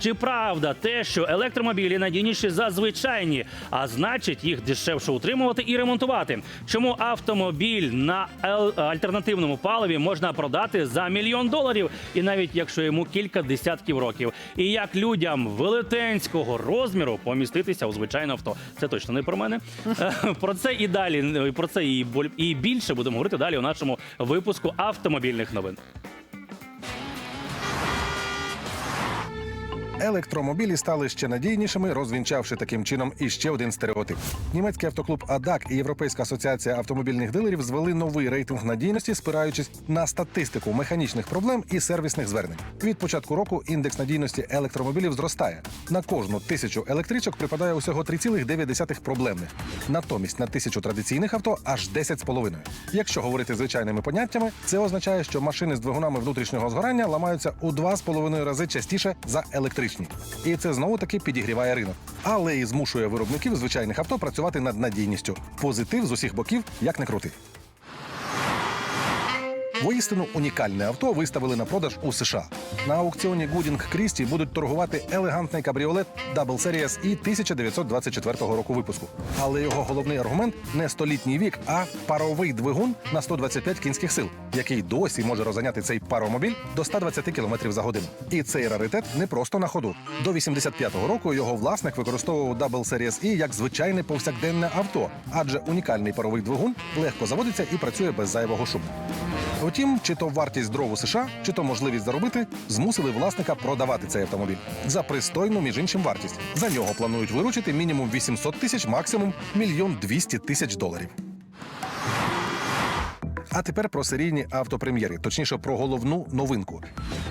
Чи правда те, що електромобілі надійніші за звичайні, а значить їх дешевше утримувати і ремонтувати? Чому автомобіль на альтернативному паливі можна продати за мільйон доларів, і навіть якщо йому кілька десятків років? І як людям велетенського розміру поміститися у звичайне авто? Це точно не про мене. Е, Про це і далі про це і більше будемо говорити далі у нашому випуску автомобільних новин. Електромобілі стали ще надійнішими, розвінчавши таким чином іще один стереотип. Німецький автоклуб АДАК і Європейська асоціація автомобільних дилерів звели новий рейтинг надійності, спираючись на статистику механічних проблем і сервісних звернень. Від початку року індекс надійності електромобілів зростає. На кожну тисячу електричок припадає усього 3,9 проблемних. Натомість на тисячу традиційних авто аж 10,5. Якщо говорити звичайними поняттями, це означає, що машини з двигунами внутрішнього згорання ламаються у 2,5 рази частіше за електричні. І це знову таки підігріває ринок, але і змушує виробників звичайних авто працювати над надійністю. Позитив з усіх боків, як не крути. Воістину унікальне авто виставили на продаж у США. На аукціоні Гудінг Крісті будуть торгувати елегантний кабріолет Double Series і 1924 року випуску. Але його головний аргумент не столітній вік, а паровий двигун на 125 кінських сил, який досі може розганяти цей паромобіль до 120 км за годину. І цей раритет не просто на ходу. До 85-го року його власник використовував Double Series E як звичайне повсякденне авто, адже унікальний паровий двигун легко заводиться і працює без зайвого шуму. Втім, чи то вартість дров у США, чи то можливість заробити, змусили власника продавати цей автомобіль за пристойну, між іншим, вартість. За нього планують виручити мінімум 800 тисяч, максимум мільйон 200 тисяч доларів. А тепер про серійні автопрем'єри, точніше про головну новинку.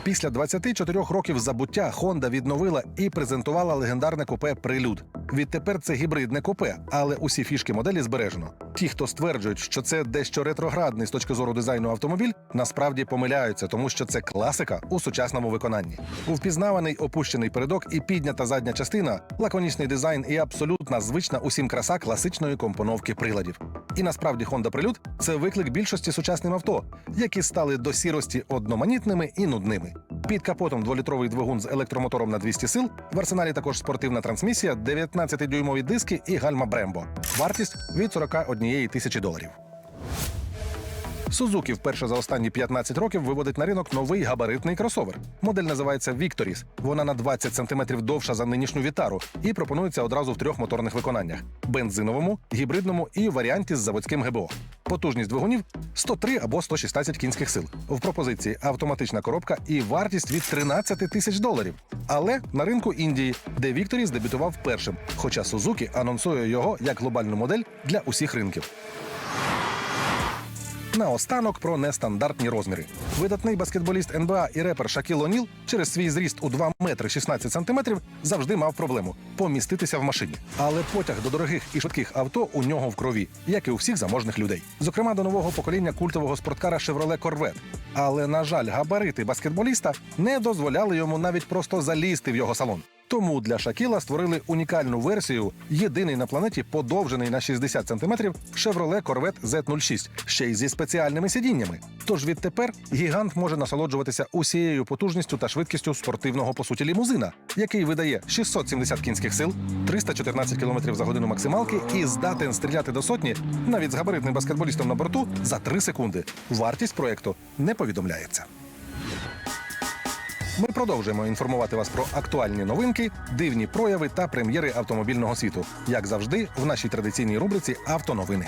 Після 24 років забуття Honda відновила і презентувала легендарне купе Прилюд. Відтепер це гібридне купе, але усі фішки моделі збережено. Ті, хто стверджують, що це дещо ретроградний з точки зору дизайну автомобіль, насправді помиляються, тому що це класика у сучасному виконанні. Впізнаваний опущений передок і піднята задня частина, лаконічний дизайн і абсолютна звична усім краса класичної компоновки приладів. І насправді Honda Prelude – це виклик більшості сучасним авто, які стали до сірості одноманітними і нудними. Під капотом дволітровий двигун з електромотором на 200 сил. В арсеналі також спортивна трансмісія, 19-дюймові диски і гальма Брембо. Вартість від 41 тисячі доларів. Сузуки вперше за останні 15 років виводить на ринок новий габаритний кросовер. Модель називається Victoris. Вона на 20 см довша за нинішню вітару і пропонується одразу в трьох моторних виконаннях: бензиновому, гібридному і варіанті з заводським ГБО. Потужність двигунів 103 або 116 кінських сил. В пропозиції автоматична коробка і вартість від 13 тисяч доларів. Але на ринку Індії, де Victoris дебютував першим, хоча Сузуки анонсує його як глобальну модель для усіх ринків. Наостанок про нестандартні розміри. Видатний баскетболіст НБА і репер Шакіл Оніл через свій зріст у 2 метри 16 сантиметрів завжди мав проблему поміститися в машині. Але потяг до дорогих і швидких авто у нього в крові, як і у всіх заможних людей. Зокрема, до нового покоління культового спорткара Chevrolet Corvette. Але, на жаль, габарити баскетболіста не дозволяли йому навіть просто залізти в його салон. Тому для Шакіла створили унікальну версію, єдиний на планеті подовжений на 60 см Chevrolet Corvette Z06, ще й зі спеціальними сидіннями. Тож відтепер гігант може насолоджуватися усією потужністю та швидкістю спортивного по суті лімузина, який видає 670 кінських сил, 314 км за годину максималки і здатен стріляти до сотні навіть з габаритним баскетболістом на борту за 3 секунди. Вартість проекту не повідомляється. Ми продовжуємо інформувати вас про актуальні новинки, дивні прояви та прем'єри автомобільного світу, як завжди, в нашій традиційній рубриці Автоновини.